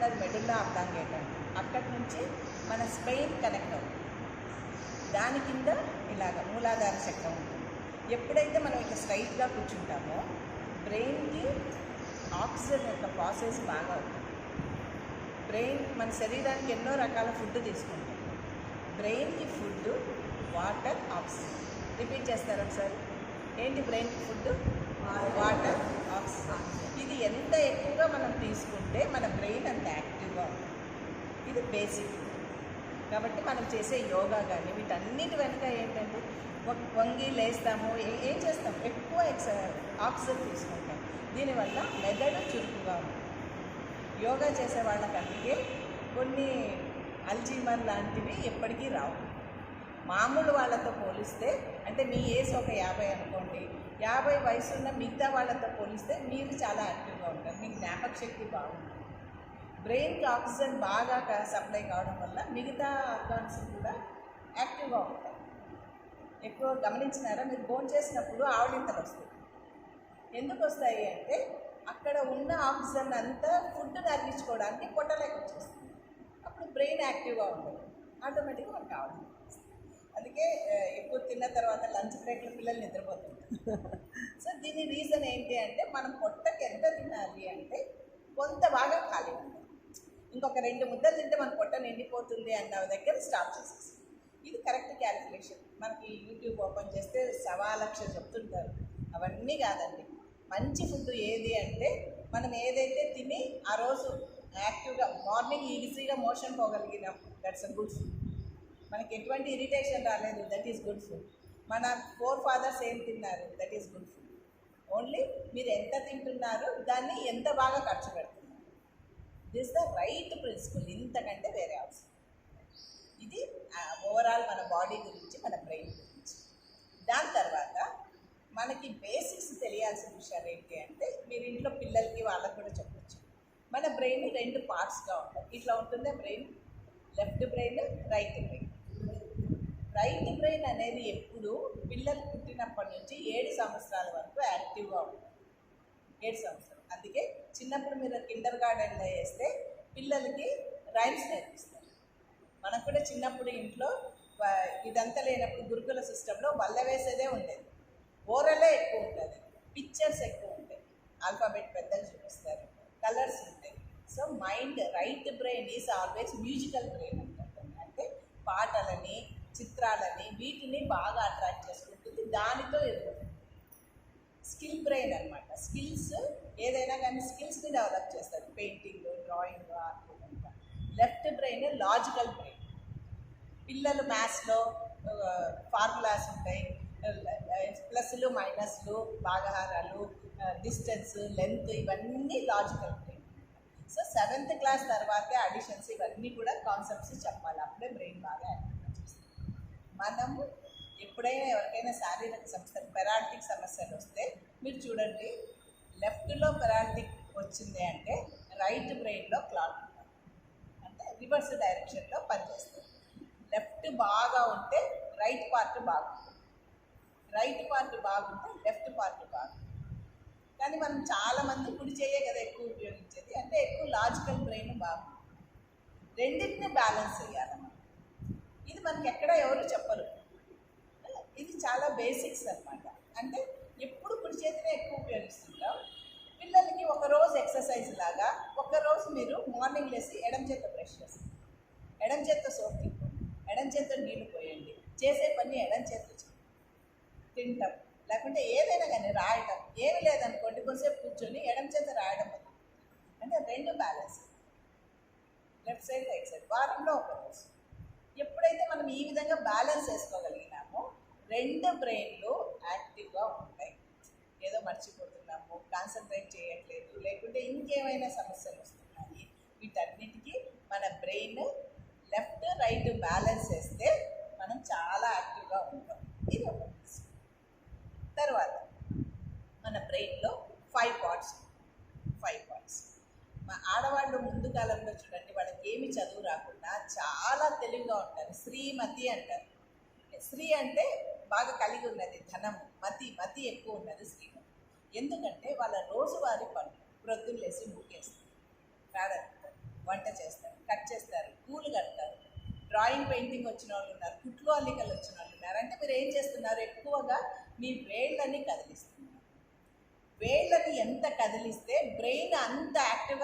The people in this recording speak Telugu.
ఉన్నది మెడుల్లా అబ్లాంగేటం అక్కడి నుంచి మన స్పెయిన్ కనెక్ట్ అవుతుంది. దాని కింద ఇలాగ మూలాధార చక్రం ఉంటుంది. ఎప్పుడైతే మనం ఇక స్ట్రైట్గా కూర్చుంటామో బ్రెయిన్కి ఆక్సిజన్ యొక్క ప్రాసెస్ బాగా అవుతుంది. బ్రెయిన్ మన శరీరానికి ఎన్నో రకాల ఫుడ్ తీసుకుంటాం బ్రెయిన్కి ఫుడ్ వాటర్ ఆక్సిజన్. రిపీట్ చేస్తారా సార్ ఏంటి బ్రెయిన్కి ఫుడ్? వాటర్ ఆక్సిజన్ ఇది ఎంత ఎక్కువగా మనం తీసుకుంటే మన బ్రెయిన్ అంత యాక్టివ్గా ఉంటుంది. ఇది బేసిక్. కాబట్టి మనం చేసే యోగా కానీ వీటన్నిటి వెనుక ఏంటంటే వంగి లేస్తాము ఏం చేస్తాం? ఎక్కువ ఎక్స ఆక్సిజన్ తీసుకుంటాం. దీనివల్ల మెదడు చురుకుగా ఉంటుంది. యోగా చేసే వాళ్ళకంటే కొన్ని అల్జీమర్ లాంటివి ఎప్పటికీ రావు. మామూలు వాళ్ళతో పోలిస్తే అంటే మీ ఏజ్ ఒక యాభై అనుకోండి యాభై వయసు ఉన్న మిగతా వాళ్ళతో పోలిస్తే మీరు చాలా యాక్టివ్గా ఉంటారు. మీ జ్ఞాపక శక్తి బాగుంటుంది. బ్రెయిన్కి ఆక్సిజన్ బాగా సప్లై కావడం వల్ల మిగతా ఆర్గాన్స్ కూడా యాక్టివ్గా ఉంటాయి ఎక్కువ గమనించినారా? మీరు ఫోన్ చేసినప్పుడు ఆవలింతలు వస్తాయి. ఎందుకు వస్తాయి అంటే అక్కడ ఉన్న ఆక్సిజన్ అంతా ఫుడ్ అందించుకోవడానికి పొట్టలోకి వచ్చేస్తుంది. అప్పుడు బ్రెయిన్ యాక్టివ్గా ఉంటుంది ఆటోమేటిక్గా మనకు కావాలి అందుకే ఎక్కువ తిన్న తర్వాత లంచ్ బ్రేక్లో పిల్లలు నిద్రపోతుంటారు. సో దీని రీజన్ ఏంటి అంటే మనం పొట్టకి ఎంత తినాలి అంటే కొంత బాగా ఖాళీ ఉంటుంది. ఇంకొక రెండు ముద్దలు తింటే మన పొట్ట నిండిపోతుంది అన్న దగ్గర స్టాప్ చేసేసి ఇది కరెక్ట్ క్యాలిక్యులేషన్ మనకి యూట్యూబ్ ఓపెన్ చేస్తే సవా లక్ష చెప్తుంటారు. అవన్నీ కాదండి. మంచి ఫుడ్ ఏది అంటే మనం ఏదైతే తిని ఆ రోజు యాక్టివ్గా మార్నింగ్ ఈజీగా మోషన్ పోగలిగినాం దట్స్ అ గుడ్ ఫుడ్ మనకి ఎటువంటి ఇరిటేషన్ రాలేదు. దట్ ఈస్ గుడ్ ఫుడ్ మన ఫోర్ ఫాదర్స్ ఏం తిన్నారు? That is good food only మీరు ఎంత తింటున్నారు? దాన్ని ఎంత బాగా ఖర్చు పెడుతున్నారు? దిస్ ద రైట్ ప్రిన్సిపల్ ఇంతకంటే వేరే అవసరం ఇది ఓవరాల్ మన బాడీ గురించి మన బ్రెయిన్ గురించి. దాని తర్వాత మనకి బేసిక్స్ తెలియాల్సిన విషయాలు ఏంటి అంటే మీరు ఇంట్లో పిల్లలకి వాళ్ళకి కూడా చెప్పొచ్చు. మన బ్రెయిన్ రెండు పార్ట్స్గా ఉంటాయి. ఇట్లా ఉంటుందే brain left brain right brain right brain అనేది ఎప్పుడు పిల్లలు పుట్టినప్పటి నుంచి ఏడు సంవత్సరాల వరకు యాక్టివ్గా ఉంటుంది. ఏడు సంవత్సరాలు. అందుకే చిన్నప్పుడు మీరు కిండర్ గార్డెన్లో వేస్తే పిల్లలకి రైమ్స్ నేర్పిస్తారు. మనకు కూడా చిన్నప్పుడు ఇంట్లో ఇదంతా లేనప్పుడు గురుకుల సిస్టంలో వల్ల వేసేదే ఉండేది. ఓరలే ఎక్కువ ఉంటుంది. పిక్చర్స్ ఎక్కువ ఉంటాయి. ఆల్ఫాబెట్ పెద్దలు చూపిస్తారు. కలర్స్ ఉంటాయి. So mind right brain is always musical brain అంటే పాటలని చిత్రాలని వీటిని బాగా అట్రాక్ట్ చేసుకుంటుంది. దానితో స్కిల్ బ్రెయిన్ అనమాట స్కిల్స్ ఏదైనా కానీ స్కిల్స్ని డెవలప్ చేస్తారు. పెయింటింగ్ డ్రాయింగ్ ఆర్ట్ అంతా లెఫ్ట్ బ్రెయిన్ లాజికల్ బ్రెయిన్. పిల్లలు మ్యాథ్స్లో ఫార్ములాస్ ఉంటాయి. ప్లస్లు మైనస్లు భాగహారాలు డిస్టెన్స్ లెంత్ ఇవన్నీ logical brain. So seventh class తర్వాతే అడిషన్స్ ఇవన్నీ కూడా కాన్సెప్ట్స్ చెప్పాలి అప్పుడే బ్రెయిన్ బాగా యాక్టివ్గా చేస్తుంది మనము ఎప్పుడైనా ఎవరికైనా శారీరక సమస్యలు పెరాల్టిక్ సమస్యలు వస్తే మీరు చూడండి. లెఫ్ట్లో పెరాల్టిక్ వచ్చింది అంటే రైట్ బ్రెయిన్లో క్లాట్ అంటే రివర్స్ డైరెక్షన్లో పనిచేస్తుంది. లెఫ్ట్ బాగా ఉంటే రైట్ పార్ట్ బాగుంటుంది. రైట్ పార్ట్ బాగుంటే లెఫ్ట్ పార్ట్ బాగుంటుంది. కానీ మనం చాలామంది కుడి చేయే కదా ఎక్కువ ఉపయోగించేది. అంటే ఎక్కువ లాజికల్ బ్రెయిన్ బాగుంటుంది. రెండింటిని బ్యాలెన్స్ చేయాలన్నమాట ఇది మనకి ఎక్కడ ఎవరు చెప్పరు. ఇది చాలా బేసిక్స్ అన్నమాట. అంటే ఎప్పుడు కుడి చేతినే ఎక్కువ ఉపయోగిస్తుంటాం. పిల్లలకి ఒక రోజు ఎక్సర్సైజ్ లాగా ఒక రోజు మీరు మార్నింగ్ లేసి ఎడం చేత బ్రష్ చేస్తారు ఎడం చేత సోప్ తిప్పండి ఎడం చేత నీళ్ళు పోయండి చేసే పని ఎడం చేత తింటాం. లేకుంటే ఏదైనా కానీ రాయటం. ఏమి లేదనుకోండి కొంచెంసేపు కూర్చొని ఎడం చేత రాయడం అంటే రెండు balance. Left side right side. వారంలో ఒక రోజు. ఎప్పుడైతే మనం ఈ విధంగా బ్యాలెన్స్ చేసుకోగలిగినామో రెండు బ్రెయిన్లు యాక్టివ్గా ఉంటాయి. ఏదో మర్చిపోతున్నాము కాన్సన్ట్రేట్ చేయట్లేదు లేకుంటే ఇంకేమైనా సమస్యలు వస్తున్నాయి. వీటన్నిటికీ మన బ్రెయిన్ లెఫ్ట్ రైట్ బ్యాలెన్స్ చేస్తే మనం చాలా యాక్టివ్గా ఉంటాం ఇది ఒక principle. తర్వాత మన బ్రెయిన్లో ఫైవ్ పార్ట్స్ ఫైవ్ పార్ట్స్ మా ఆడవాళ్ళు ముందు కాలంలో చూడండి వాళ్ళకి ఏమి చదువు రాకుండా చాలా తెలివిగా ఉంటారు. శ్రీమతి అంటారు. స్త్రీ అంటే బాగా కలిగి ఉన్నది ధనం మతి మతి ఎక్కువ ఉన్నది శ్రీమతి ఎందుకంటే వాళ్ళ రోజువారి పనులు ప్రొద్దున లేసి ముగ్గేస్తారు. ప్రారంభిస్తారు వంట చేస్తారు కట్ చేస్తారు పూలు కడతారు. డ్రాయింగ్ పెయింటింగ్ వచ్చిన వాళ్ళు ఉన్నారు కుట్లు అల్లికలు వచ్చిన వాళ్ళు ఉన్నారు. అంటే మీరు ఏం చేస్తున్నారు? ఎక్కువగా మీ వేళ్ళని కదిలిస్తున్నారు. వేళ్ళని ఎంత కదిలిస్తే బ్రెయిన్ అంత యాక్టివ్గా